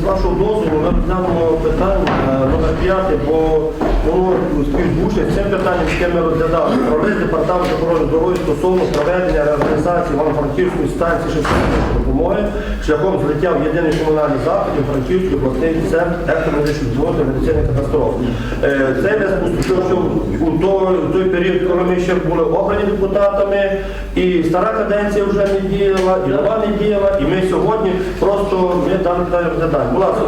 з вашого дозволу ми розглянемо питання е, номер 5, бо воно співзвучне з цим питанням, яке ми розглядали. Про лист департаменту охорони здоров'я стосовно проведення реорганізації Івано-Франківської станції швидкої допомоги шляхом злиття в єдиний комунальний заклад Франківської обласний центр допомоги та медицини катастроф. Е, Цей лист поступив у той, період, коли ми ще були обрані депутатами, і стара каденція вже не діяла, і нова не діяла, і ми сьогодні просто ми питання розглядаємо. Будь ласка.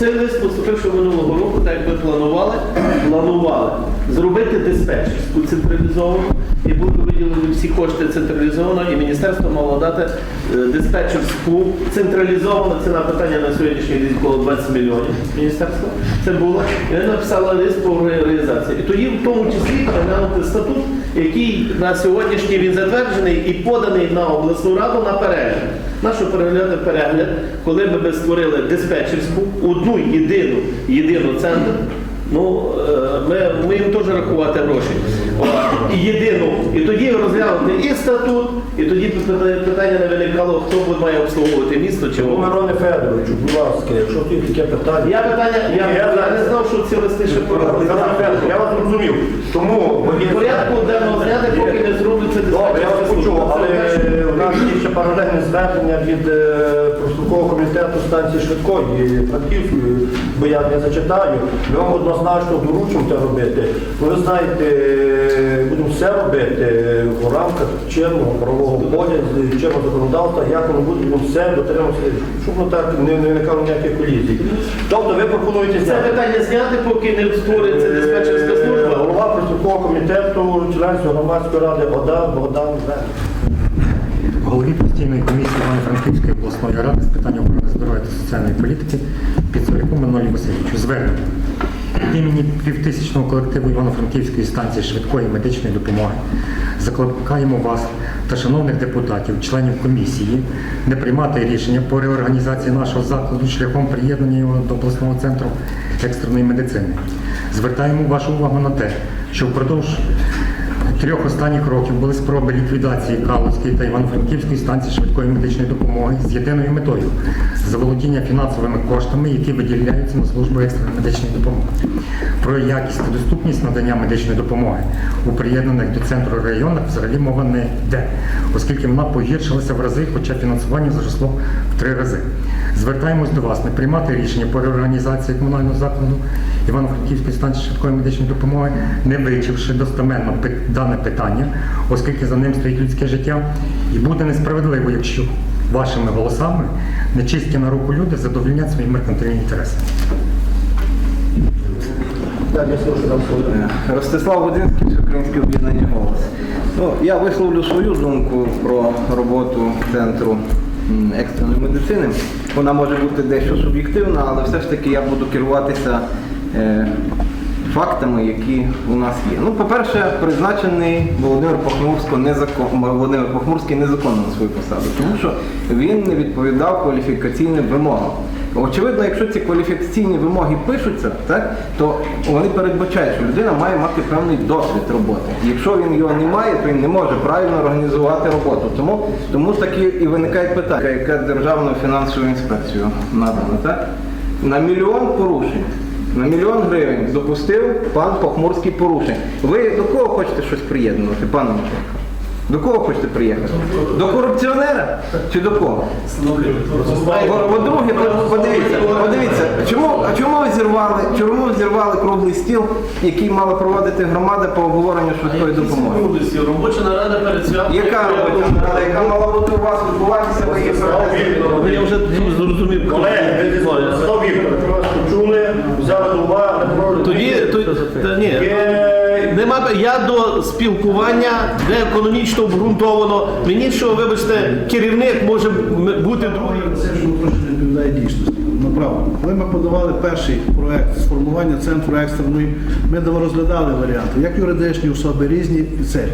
Цей лист поступив ще минулого року, так як ви планували, планували зробити диспетчерську централізовану і будуть виділені всі кошти централізовано, і міністерство мало дати е, диспетчерську централізовану ціна питання на сьогоднішній день коло 20 мільйонів міністерства. Це було. І вони написали лист по реалізації. І тоді в тому числі переглянути статут, який на сьогоднішній він затверджений і поданий на обласну раду на перегляд. Нащо переглядати перегляд, коли ми створили диспетчерську, одну єдину, єдину центр, ну, е, ми, ми їм теж рахувати гроші. І єдину. І тоді розглянути і статут, і тоді питання- не виникало, хто буде має обслуговувати місто чи область. Мироне Федоровичу, будь ласка, якщо тут таке питання. Я питання, я, я не знав, що ці листи ще Федоровичу, Я вас зрозумів. Тому В порядку денного зняти, поки не зробиться Добре, я вас почув, але нас є ще паралельне звернення від е, профспілкового комітету станції швидкої Франківської, бо я не зачитаю. Ми вам однозначно доручимо це робити. Ну, ви знаєте, е, будемо все робити в рамках чинного правового поля, чинного законодавства, як воно буде, будемо все дотримуватися, щоб воно так не, виникало ніяких колізій. Тобто ви пропонуєте Це питання зняти, поки не створиться диспетчерська Е, служба. Голова профспілкового комітету, член громадської ради ОДА Богдан Зен. Голові постійної комісії Івано-Франківської обласної ради з питань охорони здоров'я та соціальної політики Піцуряку Манолі Васильовичу. Звернення. Від імені півтисячного колективу Івано-Франківської станції швидкої медичної допомоги закликаємо вас та шановних депутатів, членів комісії, не приймати рішення по реорганізації нашого закладу шляхом приєднання його до обласного центру екстреної медицини. Звертаємо вашу увагу на те, що впродовж трьох останніх років були спроби ліквідації Калузької та Івано-Франківської станції швидкої медичної допомоги з єдиною метою заволодіння фінансовими коштами, які виділяються на службу екстреної медичної допомоги. Про якість та доступність надання медичної допомоги у приєднаних до центру районах взагалі мова не йде, оскільки вона погіршилася в рази, хоча фінансування зросло в три рази. Звертаємось до вас не приймати рішення по реорганізації комунального закладу Івано-Франківської станції швидкої медичної допомоги, не вивчивши достеменно пи- дане питання, оскільки за ним стоїть людське життя, і буде несправедливо, якщо вашими голосами нечисті на руку люди задовольнять свої меркантильні інтереси. Слово. Ростислав Водинський, Всеукраїнське об'єднання голос. Ну, я висловлю свою думку про роботу центру екстреної медицини. Вона може бути дещо суб'єктивна, але все ж таки я буду керуватися е, фактами, які у нас є. Ну, по-перше, призначений Володимир Похмурсько незакон... Володимир Похмурський незаконно на свою посаду, тому що він не відповідав кваліфікаційним вимогам. Очевидно, якщо ці кваліфікаційні вимоги пишуться, так, то вони передбачають, що людина має мати певний досвід роботи. Якщо він його не має, то він не може правильно організувати роботу. Тому, тому таки і виникає питання, яке Державну фінансову інспекцію надано. Так? На мільйон порушень. На мільйон гривень допустив пан Похмурський порушень. Ви до кого хочете щось приєднувати, пане Микола? До кого хочете приїхати? До корупціонера чи до кого? По- По-друге, подивіться, подивіться, чому, чому ви зірвали, чому ви зірвали круглий стіл, який мала проводити громада по обговоренню швидкої допомоги? Робоча нарада перед святом. Яка робоча нарада, яка мала бути у вас відбуватися, ви її провели? Я вже зрозумів. Колеги, ви Слав Віктор, ви вас почули, взяли до уваги, не проти. Тоді, то, та ні, Є- нема, я до спілкування, де економічно обґрунтовано. Мені що, вибачте, керівник може бути другий. Відповідає дійсності. Направду. Коли ми подавали перший проект сформування центру екстреної, ми розглядали варіанти, як юридичні особи різні і це.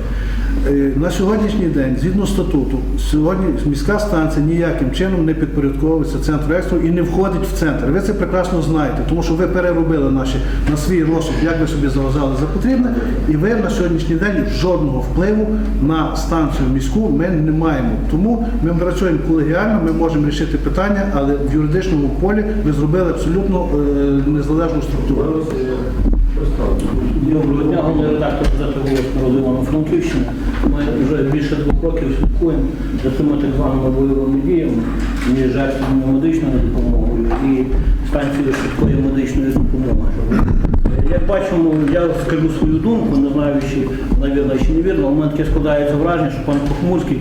Е, На сьогоднішній день, згідно статуту, сьогодні міська станція ніяким чином не підпорядковується центру екстру і не входить в центр. Ви це прекрасно знаєте, тому що ви переробили наші на свій розсуд, як ви собі заважали за потрібне, і ви на сьогоднішній день жодного впливу на станцію міську ми не маємо. Тому ми працюємо колегіально, ми можемо рішити питання, але в юридичному полі ви зробили абсолютно е, незалежну структуру. Доброго дня, головний редактор газети «Голос народу Івано-Франківщини». Ми вже більше двох років слідкуємо за цими так званими бойовими діями між медичною допомогою і станцією швидкої медичної допомоги. Бачимо, я скажу свою думку, не знаю, чи навірно чи невірно, але в мене таке складається враження, що пан Похмурський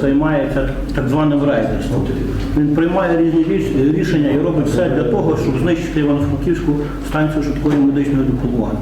займається так званим рейдерством. Він приймає різні рішення і робить все для того, щоб знищити Івано-Франківську станцію швидкої медичної допомоги.